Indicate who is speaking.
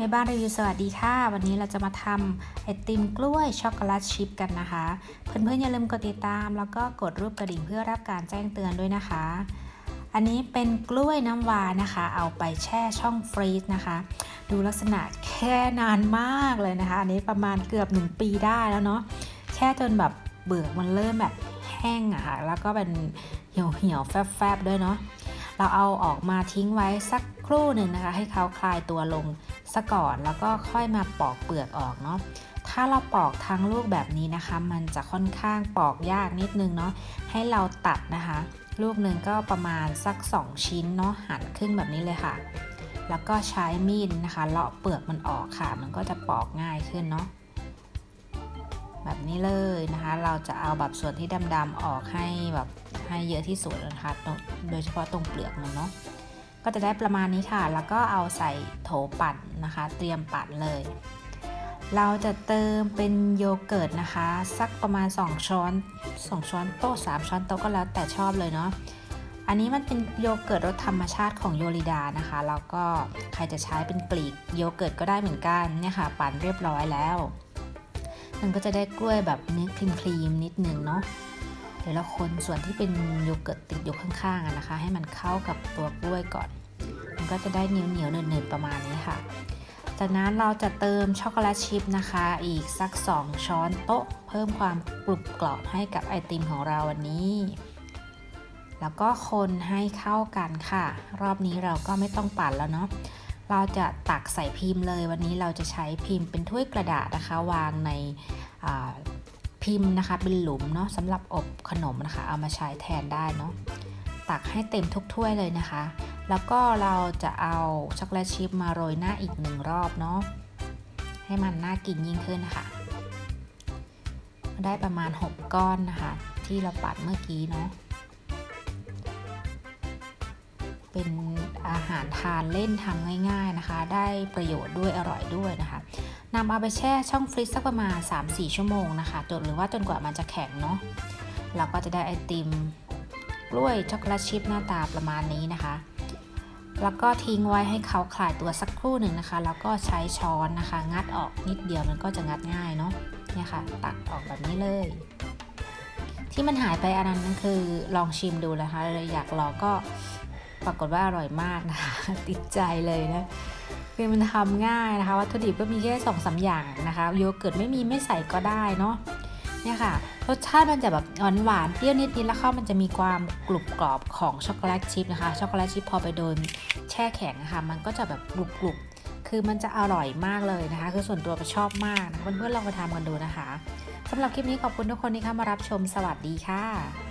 Speaker 1: แม่บ้านรีวิวสวัสดีค่ะ วันนี้เราจะมาทำไอติมกล้วยช็อกโกแลตชิพกันนะคะ เพื่อนๆอย่าลืมกดติดตาม แล้วก็กดรูปกระดิ่งเพื่อรับการแจ้งเตือนด้วยนะคะ อันนี้เป็นกล้วยน้ำวานะคะ เอาไปแช่ช่องฟรีซนะคะ ดูลักษณะแค่นานมากเลยนะคะ อันนี้ประมาณเกือบ 1 ปีได้แล้วเนาะแช่จนแบบเบือกมันเริ่มแบบแห้งอะค่ะแล้วก็เป็นเหี่ยวเหี่ยวๆแฟบๆด้วยเนาะเราเอาออกมาทิ้งไว้สักครู่หนึ่งนะคะ ให้เขาคลายตัวลง ซะก่อนแล้วก็ค่อยมาปอกเปลือกออกเนาะถ้าเราปอกทั้งลูกแบบนี้นะคะ มันจะค่อนข้างปอกยากนิดนึงเนาะให้เราตัดนะคะ ลูกหนึ่งก็ประมาณสัก 2 ชิ้นเนาะหั่นครึ่งแบบนี้เลยค่ะ แล้วก็ใช้มีดนะคะเลาะเปลือกมันออกค่ะ มันก็จะปอกง่ายขึ้นเนาะแบบนี้เลยนะคะ เราจะเอาแบบส่วนที่ดำๆออกให้แบบให้เยอะที่สุดนะคะ โดยเฉพาะตรงเปลือกมันเนาะ ก็จะได้ประมาณนี้ค่ะ แล้วก็เอาใส่โถปั่นนะคะ เตรียมปั่นเลย เราจะเติมเป็นโยเกิร์ตนะคะ สักประมาณ 2 ช้อน 2 ช้อนโต๊ะ3ช้อนโต๊ะก็แล้วแต่ชอบเลยเนาะ อันนี้มันเป็นโยเกิร์ตรสธรรมชาติของโยลิดานะคะ แล้วก็ใครจะใช้เป็นกลีกโยเกิร์ตก็ได้เหมือนกัน เนี่ยค่ะ ปั่นเรียบร้อยแล้ว มันก็จะได้กล้วยแบบเนื้อครีมๆนิดนึงเนาะ ดี๋ยวเราคนส่วนที่เป็นโยเกิร์ตติดอยู่ข้างๆนะคะ ให้มันเข้ากับตัวกล้วยก่อน มันก็จะได้เหนียวเหนียวๆเนินๆประมาณนี้ค่ะ จากนั้นเราจะเติมช็อกโกแลตชิพนะคะ อีกสัก 2 ช้อนโต๊ะ เพิ่มความกรุบกรอบให้กับไอติมของเราวันนี้ แล้วก็คนให้เข้ากันค่ะ รอบนี้เราก็ไม่ต้องปั่นแล้วเนาะเราจะตักใส่พิมพ์เลยวันนี้เราจะใช้พิมพ์เป็นถ้วยกระดาษนะคะ วางใน พิมพ์นะคะ เป็นหลุมเนาะสำหรับอบขนมนะคะ เอามาใช้แทนได้เนาะตักให้เต็มทุกถ้วยเลยนะคะ แล้วก็เราจะเอาช็อกโกแลตชิพมาโรยหน้าอีกหนึ่งรอบเนาะให้มันน่ากินยิ่งขึ้นนะคะได้ประมาณ 6 ก้อนนะคะ ที่เราปัดเมื่อกี้เนาะเป็นอาหารทานเล่นทำง่าย ๆนะคะ ได้ประโยชน์ด้วยอร่อยด้วยนะคะ นำเอาไปแช่ช่องฟรีซสักประมาณ 3-4 ชั่วโมงนะคะจนหรือว่าจนกว่ามันจะแข็งเนาะเราก็จะได้ไอติมกล้วยช็อกโกแลตชิพหน้าตาประมาณนี้นะคะ แล้วก็ทิ้งไว้ให้เขาคลายตัวสักครู่หนึ่งนะคะ แล้วก็ใช้ช้อนนะคะ งัดออกนิดเดียวมันก็จะงัดง่ายเนาะเนี่ยค่ะ ตักออกแบบนี้เลย ที่มันหายไปอันนั้นนั่นคือลองชิมดูนะคะเลยอยากลองก็ปรากฏว่าอร่อยมากนะคะ ติดใจเลยนะ คือมันทำง่ายนะคะ วัตถุดิบก็มีแค่สองสาอย่างนะคะ โยเกิร์ตไม่มีไม่ใส่ก็ได้เนาะเนี่ยค่ะ รสชาติมันจะแบบหวานหวานเปรี้ยวนิดๆแล้วข้าวมันจะมีความกรุบกรอบของช็อกโกแลตชิพนะคะ ช็อกโกแลตชิพพอไปโดนแช่แข็งะค่ะมันก็จะแบบกรุบๆคือมันจะอร่อยมากเลยนะคะ คือส่วนตัวชอบมากนะเพื่อนๆลองไปทำกันดูนะคะสำหรับคลิปนี้ขอบคุณทุกคนที่เข้ามารับชมสวัสดีค่ะ